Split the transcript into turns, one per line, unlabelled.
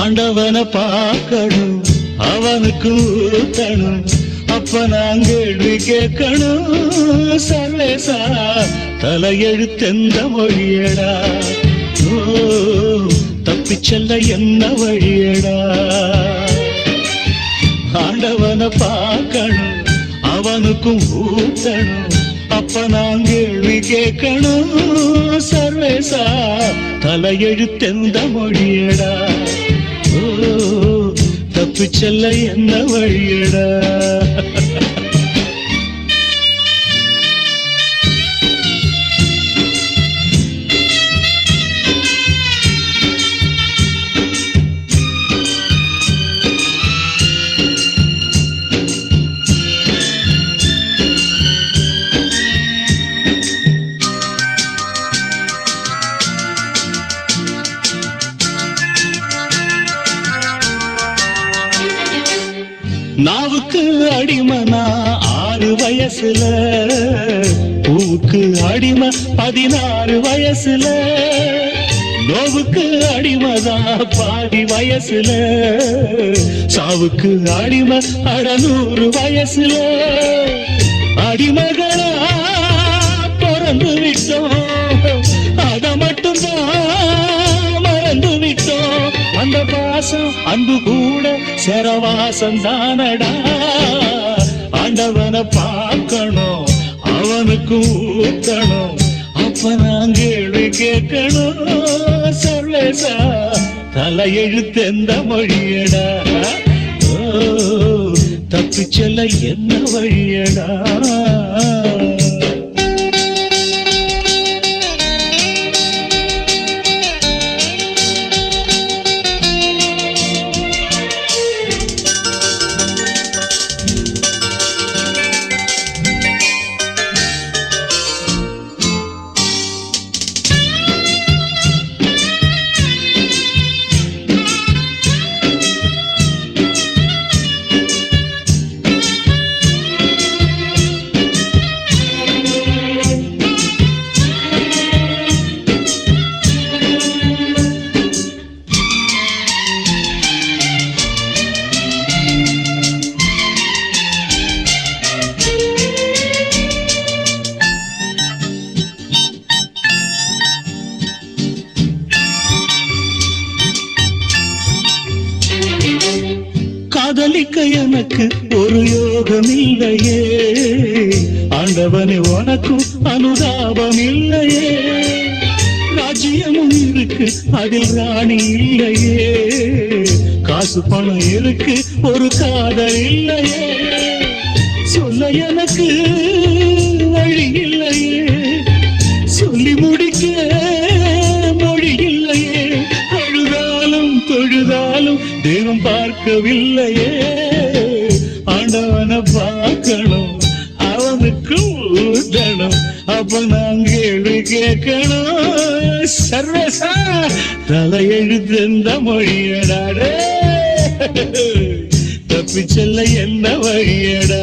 ஆண்டவனை பார்க்கணும் அவனுக்கு ஊத்தணும் அப்ப நான் கேள்வி கேட்கணும் சர்வேசா தலையெழுத்தெந்த மொழியடா. ஓ தப்பிச் செல்ல என்ன வழியடா. ஆண்டவனை பார்க்கணும் அவனுக்கும் ஊத்தணும் அப்ப நான் கேள்வி கேட்கணும் சர்வேசா தலையெழுத்தெந்த மொழியடா. தப்பிச் செல்ல என்ன வழியடா? நாவுக்கு அடிமனா ஆறு வயசுல பூவுக்கு அடிமை பதினாறு வயசுல. நோவுக்கு அடிமதா பாதி வயசுல சாவுக்கு அடிமை அடநூறு வயசுல. அடிமக பாசம் அன்பு கூட சரவாசம் தானடா. ஆண்டவனை பார்க்கணும் அவனுக்கு ஊத்தணும் அப்ப நாங்கள் கேட்கணும். சர்வேசா தலையெழுத்தெந்த மொழியடா? ஓ என்ன வழியடா? காதலிக்க எனக்கு ஒரு யோகம் இல்லையே ஆண்டவனே உனக்கும் அனுதாபம் இல்லையே ராஜ்யமும் இருக்கு அதில் ராணி இல்லையே. காசு பணம் இருக்கு ஒரு காதல் இல்லையே. சொல்ல எனக்கு வழி தொழுதாலும் தெய்வம் பார்க்கவில்லையே. ஆண்டவனை பார்க்கணும் அவனுக்கு ஊட்டணும். அப்ப நான் கேள்வி கேட்கணும். சர்வசா தலையெழுத்து எந்த மொழியடாடே தப்பிச்செல்ல என்ன வழியடா?